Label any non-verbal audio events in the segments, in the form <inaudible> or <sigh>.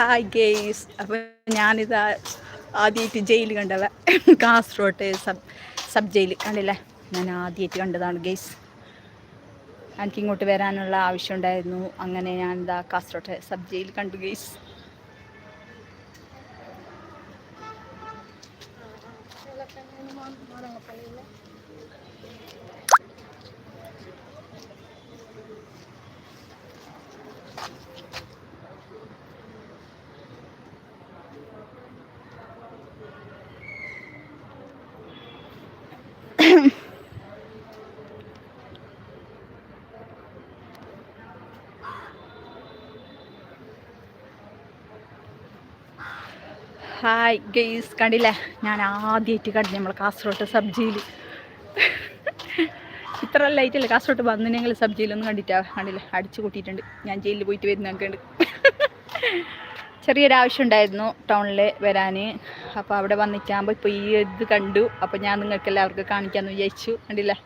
Hi guys അപ്പോൾ ഞാനിതാ ആദ്യമായിട്ട് ജയിൽ കണ്ടവ കാസർഗോട്ട് സബ് സബ് ജയിൽ കണ്ടില്ലേ? ഞാൻ ആദ്യമായിട്ട് കണ്ടതാണ് ഗെയ്സ് എനിക്ക് ഇങ്ങോട്ട് വരാനുള്ള ആവശ്യം ഉണ്ടായിരുന്നു അങ്ങനെ ഞാൻ ഇതാ കാസർഗോട്ട് സബ് ജയിൽ കണ്ടു ഗെയ്സ് ഹായ് ഗെയ്സ് കണ്ടില്ലേ? ഞാൻ ആദ്യമായിട്ട് കണ്ടു നമ്മൾ കാസർഗോട്ട് സബ്ജിയിൽ ഇത്ര ലൈറ്റല്ലേ കാസർഗോട്ട് വന്നിനെങ്കിൽ സബ്ജിയിലൊന്നും കണ്ടിട്ടാ? കണ്ടില്ലേ? അടിച്ച് കൂട്ടിയിട്ടുണ്ട്. ഞാൻ ജയിലിൽ പോയിട്ട് വരുന്നൊക്കെ ഉണ്ട് ചെറിയൊരു ആവശ്യം ഉണ്ടായിരുന്നു ടൗണിൽ വരാൻ അപ്പോൾ അവിടെ വന്നിട്ടാകുമ്പോൾ ഇപ്പോൾ ഈ ഇത് കണ്ടു. അപ്പോൾ ഞാൻ നിങ്ങൾക്ക് എല്ലാവർക്കും കാണിക്കാമെന്ന് വിചാരിച്ചു. കണ്ടില്ലേ?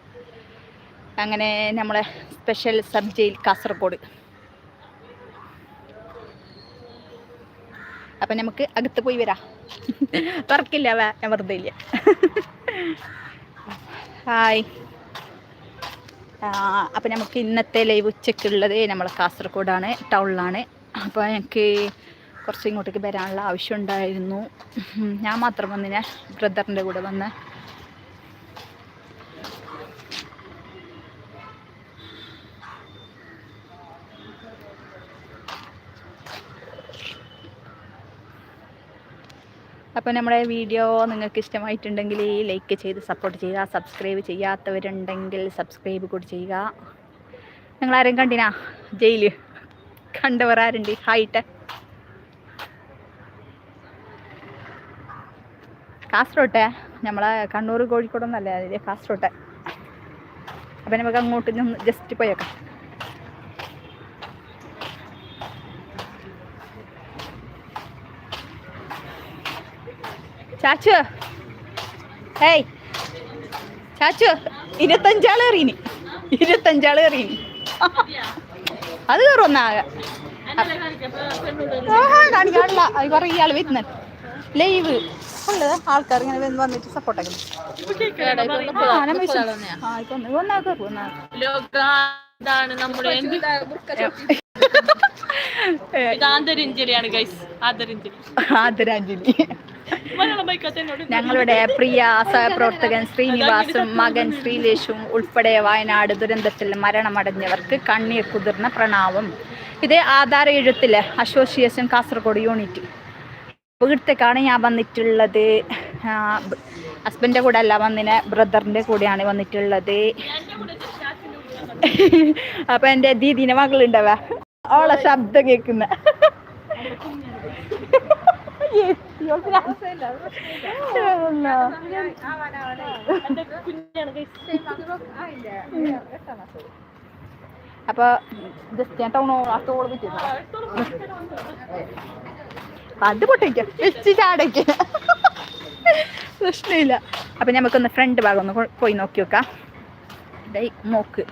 അങ്ങനെ നമ്മളെ സ്പെഷ്യൽ സബ് ജയിൽ കാസർഗോഡ്. അപ്പം നമുക്ക് അകത്ത് പോയി വരാം. തുറക്കില്ല വേ വെറുതെ ഇല്ല. ഹായ്. അപ്പം നമുക്ക് ഇന്നത്തെ ലൈവ് ഉച്ചയ്ക്കുള്ളത് നമ്മൾ കാസർഗോഡാണ് ടൗണിലാണ്. അപ്പോൾ എനിക്ക് കുറച്ച് ഇങ്ങോട്ടേക്ക് വരാനുള്ള ആവശ്യം ഉണ്ടായിരുന്നു. ഞാൻ മാത്രം വന്നിനെ ബ്രദറിന്റെ കൂടെ വന്ന്. അപ്പോൾ നമ്മുടെ വീഡിയോ നിങ്ങൾക്ക് ഇഷ്ടമായിട്ടുണ്ടെങ്കിൽ ലൈക്ക് ചെയ്ത് സപ്പോർട്ട് ചെയ്യുക സബ്സ്ക്രൈബ് ചെയ്യാത്തവരുണ്ടെങ്കിൽ സബ്സ്ക്രൈബ് കൂടി ചെയ്യുക. നിങ്ങളാരും കണ്ടിനാ? ജയിൽ. കണ്ടവർ ആരുണ്ട്? ഹായിട്ട് കാസർഗോട്ടെ? നമ്മളെ കണ്ണൂർ കോഴിക്കോടൊന്നല്ലേ അതിലെ കാസർഗോട്ടെ. അപ്പം നമുക്ക് അങ്ങോട്ട് ജസ്റ്റ് പോയേക്കാം. ചാച്ചു. ഏയ്. ചാച്ചു ഇരുപത്തഞ്ചാൾ എറീനി ഇരുപത്തഞ്ചാൾ എറീനി അത് കയറുമെന്നാകെ കാണിക്കാണില്ല അത് കുറേ ഇയാൾ വരുന്നത് ലൈവ്. ഉള്ളത്. ആൾക്കാർ ഇങ്ങനെ വന്ന് വന്നിട്ട് സപ്പോർട്ട് ആദരാഞ്ജലി ഞങ്ങളുടെ പ്രിയ സഹപ്രവർത്തകൻ ശ്രീനിവാസും മകൻ ശ്രീലേഷും ഉൾപ്പെടെ വയനാട് ദുരന്തത്തിൽ മരണമടഞ്ഞവർക്ക് കണ്ണീർ കുതിർന്ന പ്രണാമം. ഇത് ആധാര എഴുത്തിലെ അസോസിയേഷൻ കാസർഗോഡ് യൂണിറ്റ്. വീട്ടിലേക്കാണ് ഞാൻ വന്നിട്ടുള്ളത്. ഹസ്ബൻഡിന്റെ കൂടെ അല്ല വന്നിനെ ബ്രദറിന്റെ കൂടെയാണ് വന്നിട്ടുള്ളത്. അപ്പം എന്റെ ദീദീന്റെ മകളുണ്ടാവാ. ഓളെ ശബ്ദം കേൾക്കുന്ന. അപ്പൊ ജസ്റ്റ് പ്രശ്നമില്ല. അപ്പൊ നമുക്കൊന്ന് ഫ്രണ്ട് ഭാഗം ഒന്ന് പോയി നോക്കി നോക്കാം. നോക്ക്.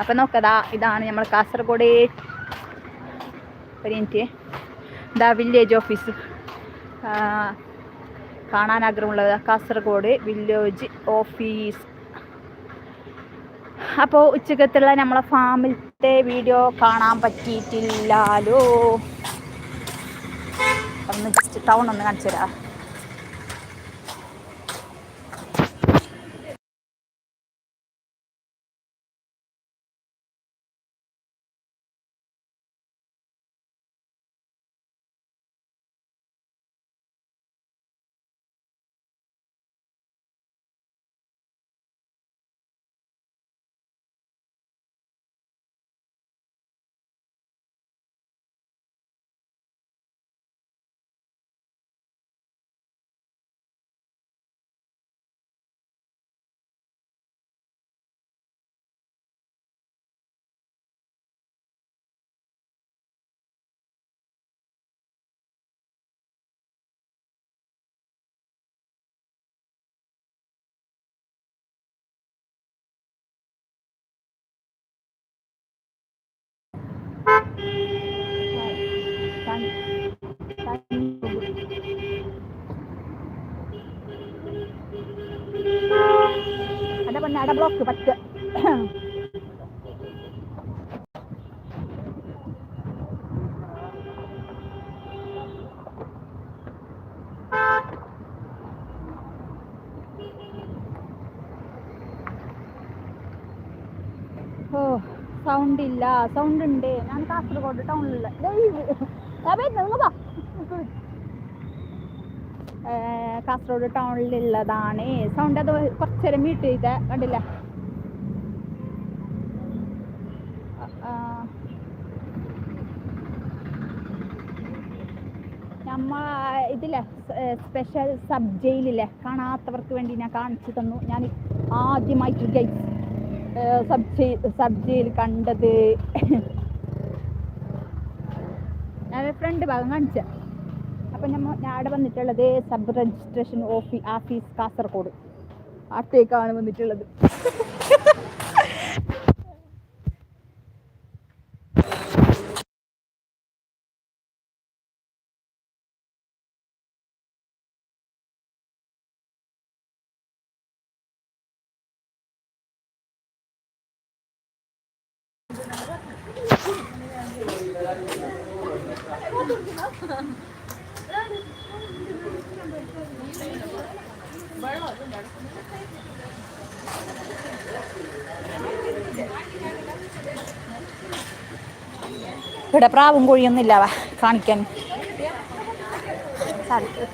അപ്പൊ നോക്കതാ ഇതാണ് നമ്മൾ കാസർഗോഡ്. ഒരു മിനിറ്റ് ഇതാ വില്ലേജ് ഓഫീസ് കാണാൻ ആഗ്രഹമുള്ളത്. കാസർഗോഡ് വില്ലേജ് ഓഫീസ് അപ്പോൾ ഉച്ചക്കത്തുള്ള നമ്മളെ ഫാമിലത്തെ വീഡിയോ കാണാൻ പറ്റിയിട്ടില്ലാലോ? ഒന്ന് ജസ്റ്റ് ടൗൺ ഒന്ന് കാണിച്ചു തരാം അട പൊന്നെ ada പറ്റ ഓ സൗണ്ട് ഇല്ല. സൗണ്ട് ഉണ്ട്. ഞാൻ കാസർഗോഡ് ടൗണിലുള്ള കാസർഗോഡ് ടൗണിലുള്ളതാണ്. സൗണ്ട് അത് കുറച്ചേരം മ്യൂട്ട് ചെയ്ത കണ്ടില്ല? നമ്മ ഇതില്ലേ സ്പെഷ്യൽ സബ് ജയിലില്ലേ കാണാത്തവർക്ക് വേണ്ടി ഞാൻ കാണിച്ചു തന്നു. ഞാൻ ആദ്യമായിട്ട് guys sub jail sub jail കണ്ടത്. ഫ്രണ്ട് ഭാഗം കാണിച്ച. അപ്പം നമ്മ ഞാൻ അവിടെ വന്നിട്ടുള്ളത് sub registration office office Kasaragod. അവിടത്തേക്കാണ് വന്നിട്ടുള്ളത്. ഇവിടെ പ്രാവും കോഴിയൊന്നും ഇല്ല കാണിക്കാൻ.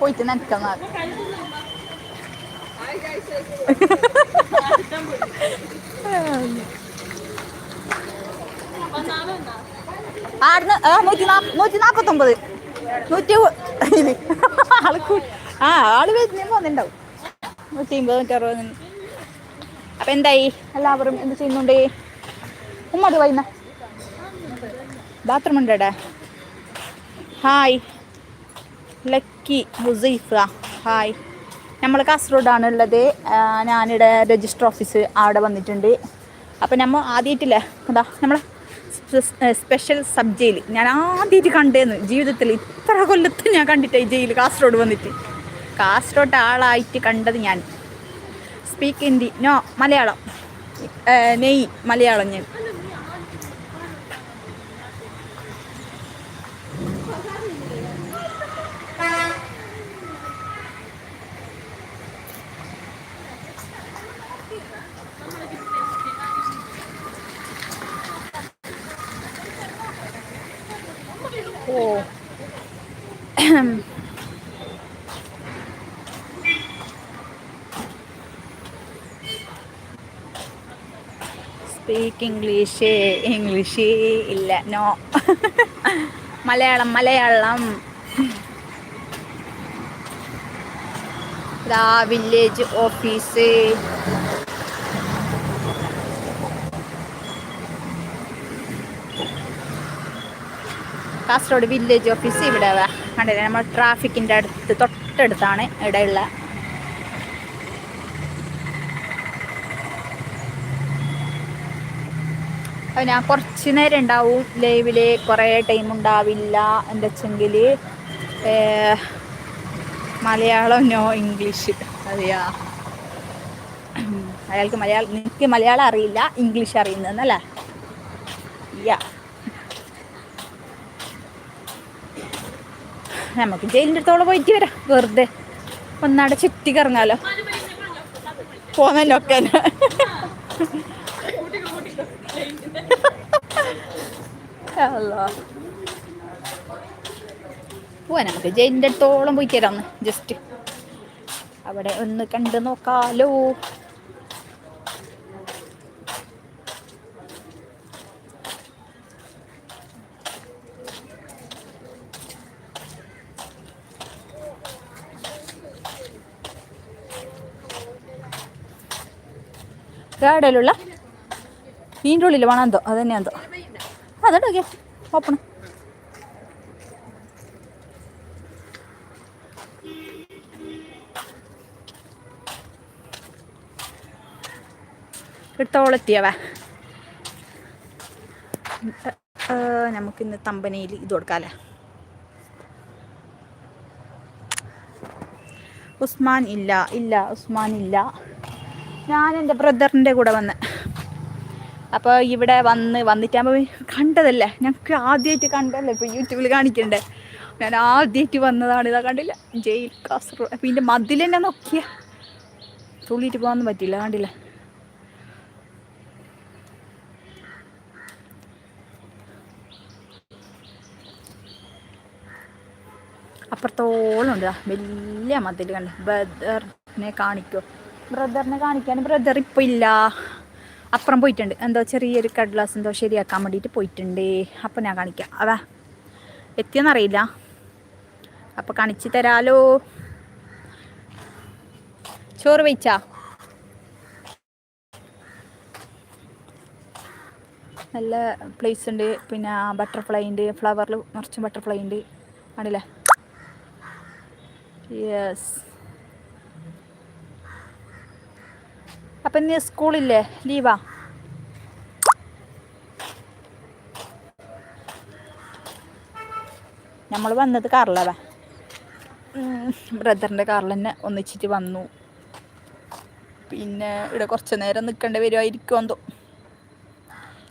പോയിട്ട് നനക്കുന്ന ആടുന്ന് നൂറ്റി നൂറ്റി നാൽപ്പത്തൊമ്പത് നൂറ്റി ആൾ ആ ആൾ വരുന്നേ നൂറ്റി അമ്പത് നൂറ്റി അറുപത് അപ്പം എന്തായി? എല്ലാവരും എന്ത് ചെയ്യുന്നുണ്ട്? ഉമ്മത് വൈകുന്ന ബാത്റൂം ഉണ്ട് ഹായ് ലക്കി ഹുസൈഫ ഹായ് നമ്മൾ കാസർഗോഡാണ് ഉള്ളത്. ഞാനിവിടെ രജിസ്റ്റർ ഓഫീസ് അവിടെ വന്നിട്ടുണ്ട്. അപ്പം നമ്മൾ ആദ്യമായിട്ടില്ലേ എന്താ? നമ്മൾ സ്പെഷ്യൽ സബ് ജയിൽ ഞാൻ ആദ്യമായിട്ട് കണ്ടേന്ന്. ജീവിതത്തിൽ ഇത്ര കൊല്ലത്ത് ഞാൻ കണ്ടിട്ടായി ജയിൽ കാസർഗോഡ് വന്നിട്ട്. കാസർഗോഡ് ആളായിട്ട് കണ്ടത് ഞാൻ. Speak Hindi no Malayalam. നെയ്. മലയാളം ഞാൻ. സ്പീക്ക് ഇംഗ്ലീഷ് ഇംഗ്ലീഷ് ഇല്ല. നോ മലയാളം മലയാളം. ദാ village office Kasaragod village office ഇവിടെ കണ്ടില്ല? നമ്മൾ ട്രാഫിക്കിന്റെ അടുത്ത് തൊട്ടടുത്താണ് ഇവിടെയുള്ള അപ്പം ഞാൻ കുറച്ച് നേരം ഉണ്ടാവും. ലൈവിൽ കുറേ ടൈം ഉണ്ടാവില്ല. എന്താ വെച്ചെങ്കിൽ മലയാളം നോ ഇംഗ്ലീഷ് അതെയാ? അയാൾക്ക് മലയാളം എനിക്ക് മലയാളം അറിയില്ല ഇംഗ്ലീഷ് അറിയുന്നതെന്നല്ലേ? യാ നമുക്ക് ജയിലിന്റെ അടുത്തോളം പോയിട്ട് വരാം. വെറുതെ ഒന്നാടെ ചുറ്റി കറങ്ങാലോ. പോന്നല്ലോ ഒക്കെ. പോവാ നമുക്ക് ജയിലിന്റെ അടുത്തോളം പോയിട്ട് വരാം ജസ്റ്റ് അവിടെ ഒന്ന് കണ്ട് നോക്കാലോ. രാടയിലുള്ള മീന്റെ ഉള്ളിൽ വേണം എന്തോ അത് തന്നെ എന്തോ. അതോ ഓക്കെ ഓപ്പൺ ഇടത്തോളെത്തിയവേ നമുക്കിന്ന് തമ്പനയിൽ ഇത് കൊടുക്കാമല്ലേ ഉസ്മാൻ ഇല്ല ഇല്ല ഉസ്മാൻ ഇല്ല. ഞാൻ എന്റെ ബ്രദറിന്റെ കൂടെ വന്ന്. അപ്പോൾ ഇവിടെ വന്ന് വന്നിട്ടാകുമ്പോൾ കണ്ടതല്ലേ? ഞങ്ങൾക്ക് ആദ്യമായിട്ട് കണ്ടല്ലേ ഇപ്പോൾ യൂട്യൂബിൽ കാണിക്കണ്ടേ? ഞാൻ ആദ്യമായിട്ട് വന്നതാണ് ഇതാ കണ്ടില്ല? ജയിൽ കാസർഗോഡ് അപ്പോൾ ഇതിന്റെ മതിൽ തന്നെ നോക്കിയ. തുള്ളിയിട്ട് പോകാനൊന്നും പറ്റില്ല കണ്ടില്ല? അപ്പുറത്തോളം ഉണ്ട് വലിയ മതിൽ കണ്ട്. ബദറിനെ കാണിക്കോ. ബ്രദറിനെ കാണിക്കാൻ ബ്രദർ ഇപ്പോൾ ഇല്ല. അപ്പുറം പോയിട്ടുണ്ട്. എന്തോ ചെറിയൊരു കടലാസ് എന്തോ ശരിയാക്കാൻ വേണ്ടിയിട്ട് പോയിട്ടുണ്ട്. അപ്പം ഞാൻ കാണിക്കാം. അതാ. എത്തിയെന്നറിയില്ല. അപ്പം കാണിച്ചു തരാലോ. ചോറ് വെച്ചാ നല്ല പ്ലേസ് ഉണ്ട്. പിന്നെ ബട്ടർഫ്ലൈ ഉണ്ട്. ഫ്ലവറിൽ നിറച്ചും ബട്ടർഫ്ലൈ ഉണ്ട്. ആണല്ലേ യെസ് അപ്പം ഇന്ന് സ്കൂളില്ലേ? ലീവാ? നമ്മൾ വന്നത് കാറിലാവാ ബ്രദറിന്റെ കാറിൽ തന്നെ ഒന്നിച്ചിട്ട് വന്നു. പിന്നെ ഇവിടെ കുറച്ച് നേരം നിൽക്കേണ്ടി വരുമായിരിക്കും എന്തോ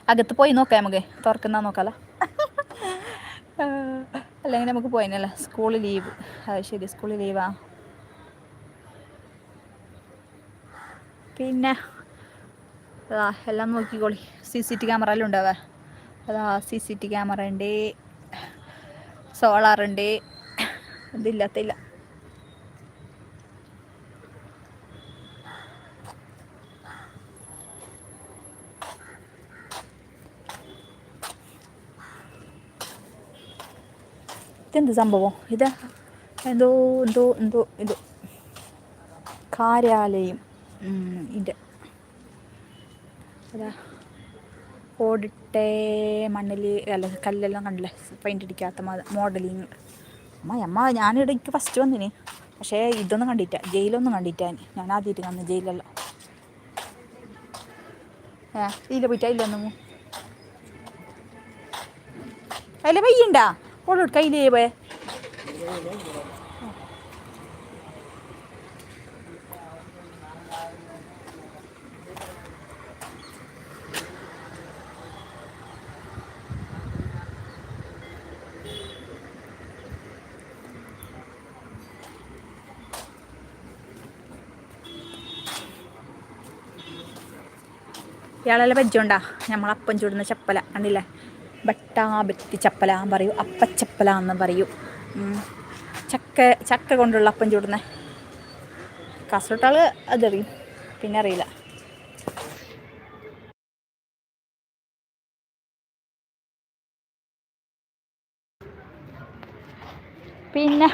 അകത്ത് പോയി നോക്കാം നമുക്ക്. തുറക്കുന്ന നോക്കാലോ. <laughs> അല്ലെങ്കിൽ നമുക്ക് പോയിനല്ലേ? School leave. അത് ശരി സ്കൂൾ ലീവാ. പിന്നെ അതാ എല്ലാം നോക്കിക്കോളി. സി സി ടി ക്യാമറയിലും ഉണ്ടാവേ അതാ സി സി ടി ക്യാമറ ഉണ്ട് സോളാർ ഉണ്ട് ഇതില്ലാത്തില്ല. ഇതെന്ത് സംഭവം? ഇത് എന്തോ എന്തോ എന്തോ ഇത് കാര്യാലയം. ഇത് അതാ. ഓടിട്ടെ മണ്ണിൽ അല്ല കല്ലെല്ലാം കണ്ടില്ലേ? പെയിന്റ് അടിക്കാത്ത മോഡലിങ് അമ്മ അമ്മ ഞാനിവിടെ എനിക്ക് ഫസ്റ്റ് വന്നിന്. പക്ഷേ ഇതൊന്നും കണ്ടിട്ട ജയിലൊന്നും കണ്ടിട്ടാൻ ഞാൻ. ആദ്യമായിട്ട് വന്നു ജയിലല്ല. ഏ ഇതിൽ പോയിട്ടാ ഇല്ലൊന്നും അതിൽ പയ്യണ്ടാ? ഓളോട് കയ്യിലേ പോയെ. ഇയാളെല്ലാം വെജുണ്ടാ നമ്മളപ്പം ചൂടുന്ന ചപ്പല കണ്ടില്ലേ? ബട്ടാ ബെത്തി ചപ്പല പറയൂ അപ്പച്ചപ്പല എന്ന് പറയൂ. ചക്ക ചക്ക കൊണ്ടുള്ള അപ്പം ചൂടുന്ന. കാസർട്ടാൾ അതറിയും പിന്നെ അറിയില്ല. പിന്നെ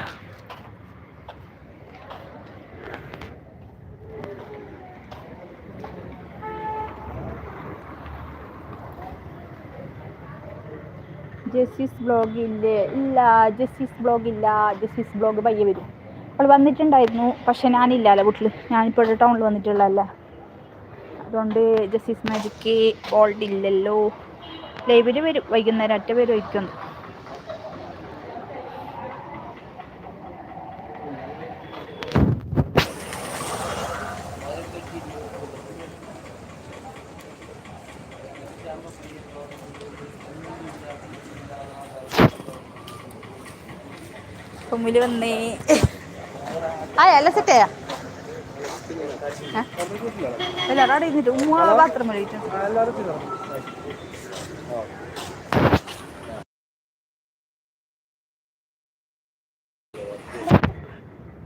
ജസ്റ്റിസ് ബ്ലോഗ് ഇല്ലേ ജസ്റ്റിസ് ബ്ലോഗ് ഇല്ല ജസ്റ്റിസ് ബ്ലോഗ് പയ്യെ വരും. അവൾ വന്നിട്ടുണ്ടായിരുന്നു പക്ഷെ ഞാനില്ലല്ലോ വീട്ടിൽ ഞാനിപ്പോൾ ടൗണിൽ വന്നിട്ടുള്ളതല്ല. അതുകൊണ്ട് ജസ്റ്റിസ് മാജിക്ക് ഓൾഡ് ഇല്ലല്ലോ. ലൈവിൽ വരും വൈകുന്നേരം ഒറ്റ പേര് വയ്ക്കുന്നു റൂമിൽ വന്നേ. ആ. അല്ല സെറ്റായാ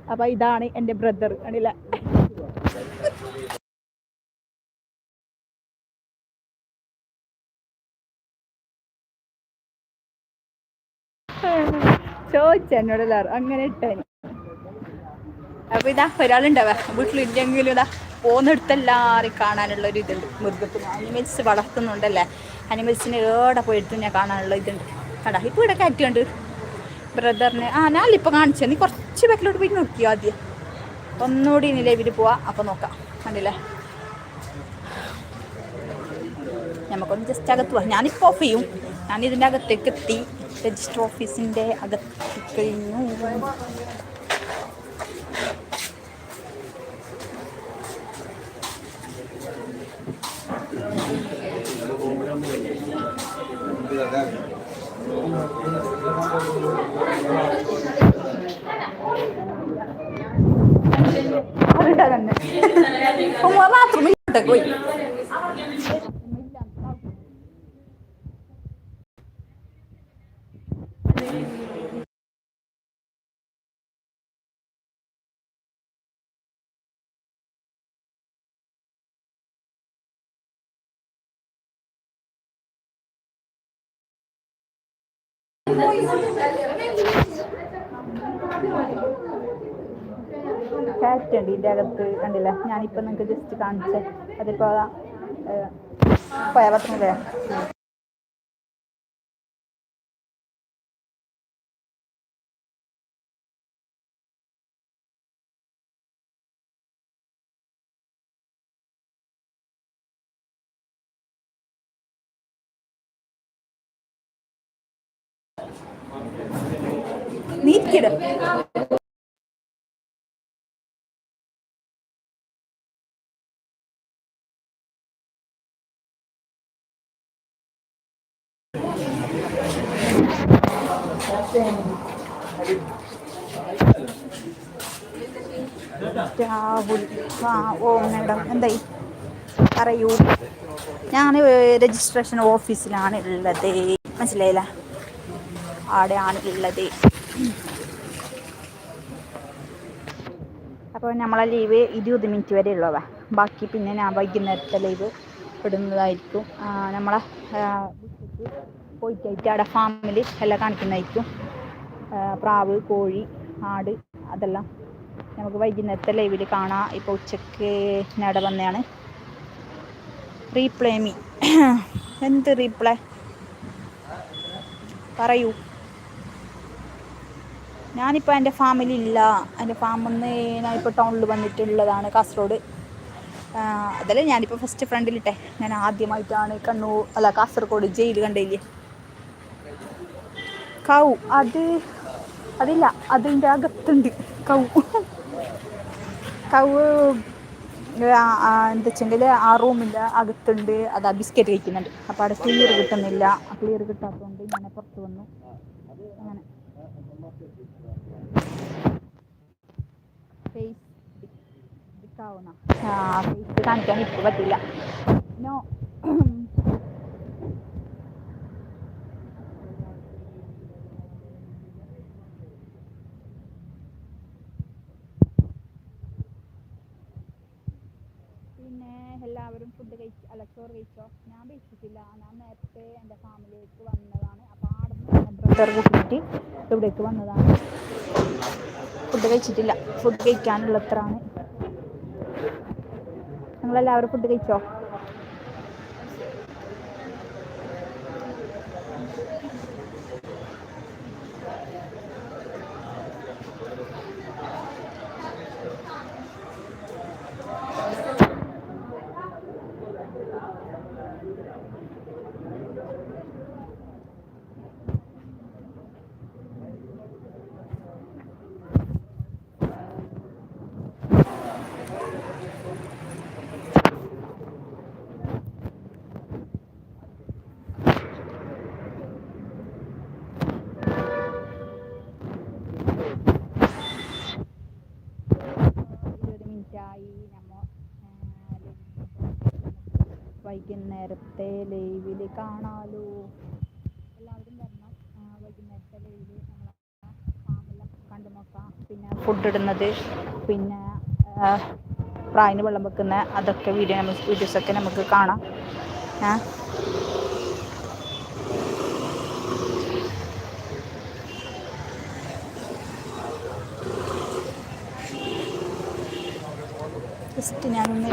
അപ്പൊ ഇതാണ് എന്റെ ബ്രദർ കണ്ടില്ല? ചോദിച്ച എന്നോട് എല്ലാവരും. അങ്ങനെ ഇട്ടേന് അപ്പൊ ഇതാ ഒരാളുണ്ടാവ. വീട്ടിലില്ലെങ്കിലും ഇതാ പോകുന്നിടത്തെല്ലാവരും കാണാനുള്ള ഒരു ഇതുണ്ട്. മൃഗത്തിന് അനിമൽസ് വളർത്തുന്നുണ്ടല്ലേ? അനിമൽസിന് ഏടെ പോയിട്ട് ഞാൻ കാണാനുള്ള ഇതുണ്ട്. കടാ ഇപ്പൊ ഇവിടെ കയറ്റുണ്ട് ബ്രദറിനെ ആ ഞാനിപ്പോൾ കാണിച്ചു. നീ കുറച്ച് ബാക്കിലോട്ട് പോയി നോക്കിയോ ആദ്യം? ഒന്നുകൂടി ഇനി ലൈവിൽ പോവാ. അപ്പോൾ നോക്കാം. കണ്ടില്ലേ? നമുക്കൊന്ന് ജസ്റ്റ് അകത്ത് പോവാം. ഞാനിപ്പോൾ ഓഫ് ചെയ്യും. ഞാൻ ഇതിന്റെ അകത്തേക്ക് എത്തി. register office in there, other people പോയി ക്യാറ്റ് ഉണ്ട് ഇതിന്റെ അകത്ത് കണ്ടില്ല? ഞാനിപ്പോൾ നിങ്ങൾക്ക് ജസ്റ്റ് കാണിച്ചേ. അതിപ്പോൾ പോയ നീക്കിടും രാഹുൽ ഓ മാഡം എന്തായി? പറയൂ. ഞാൻ രജിസ്ട്രേഷൻ ഓഫീസിലാണ് ഉള്ളത്. മനസ്സിലായില്ല? അവിടെയാണ് ഉള്ളത്. അപ്പോൾ നമ്മളെ ലീവ് ഇരുപത് മിനിറ്റ് വരെ ഉള്ളതാ ബാക്കി പിന്നെ ഞാൻ വൈകുന്നേരത്തെ ലീവ് ഇടുന്നതായിരിക്കും. നമ്മളെ പോയിട്ടായിട്ട് അവിടെ ഫാമിൽ എല്ലാം കാണിക്കുന്നതായിരിക്കും. പ്രാവ് കോഴി ആട് അതെല്ലാം നമുക്ക് വൈകുന്നേരത്തെ ലൈവിൽ കാണാം. ഇപ്പോൾ ഉച്ചയ്ക്ക് അവിടെ വന്നതാണ്. റീപ്ലേ മീ <coughs> എന്ത് റീപ്ലേ പറയൂ. ഞാനിപ്പോൾ എന്റെ ഫാമിലി ഇല്ല എന്റെ ഫാമിൽ നിന്ന് ഞാനിപ്പോൾ ടൗണിൽ വന്നിട്ടുള്ളതാണ് കാസർഗോഡ്. അതല്ല ഞാനിപ്പോൾ ഫസ്റ്റ് ഫ്രണ്ടിലിട്ടെ ഞാൻ ആദ്യമായിട്ടാണ് കണ്ണൂർ അല്ല കാസർഗോഡ് ജയിൽ കണ്ടില്ലേ കൗ അത് അതില്ല. അതിന്റെ അകത്തുണ്ട്. കൗ. കൗ എന്താ വെച്ചെങ്കിൽ ആ റൂമിന്റെ അകത്തുണ്ട്. അത് ബിസ്ക്കറ്റ് കഴിക്കുന്നുണ്ട്. അപ്പോൾ അവിടെ ക്ലിയർ കിട്ടുന്നില്ല. ക്ലിയർ കിട്ടാത്തതുകൊണ്ട് ഞാൻ പുറത്ത് വന്നു അങ്ങനെ ഫേസ് ദിക്കാവുന്ന ആ ഫേസ് കാണിക്കാൻ ഇപ്പോൾ പറ്റില്ല നോ പിന്നെ എല്ലാവരും ഫുഡ് കഴിച്ച് അല്ല ചോറ് കഴിച്ചോ ഞാൻ കഴിച്ചിട്ടില്ല ഞാൻ നേരത്തെ എന്റെ ഫാമിലിയിലേക്ക് വന്നതാണ് അപ്പോൾ ആടുന്ന് ബ്രദർ കൂട്ടിയിട്ട് ഇവിടേക്ക് വന്നതാണ്. ഫുഡ് കഴിച്ചിട്ടില്ല. ഫുഡ് കഴിക്കാനുള്ളത്രയാണ്. നിങ്ങളെല്ലാവരും ഫുഡ് കഴിച്ചോ ഇരുപത് മിനിറ്റായി നമ്മൾ വൈകുന്നേരത്തെ ലൈവിൽ കാണാലോ. എല്ലാവരും വരണം. വൈകുന്നേരത്തെ ലൈവിൽ നമ്മൾ ഫാമെല്ലാം കണ്ടു നോക്കാം. പിന്നെ ഫുഡ് ഇടുന്നത് പിന്നെ പ്രായന് വെള്ളം വെക്കുന്ന അതൊക്കെ വീഡിയോ നമുക്ക് വീഡിയോസൊക്കെ നമുക്ക് കാണാം. ജസ്റ്റ് ഞാനൊന്ന്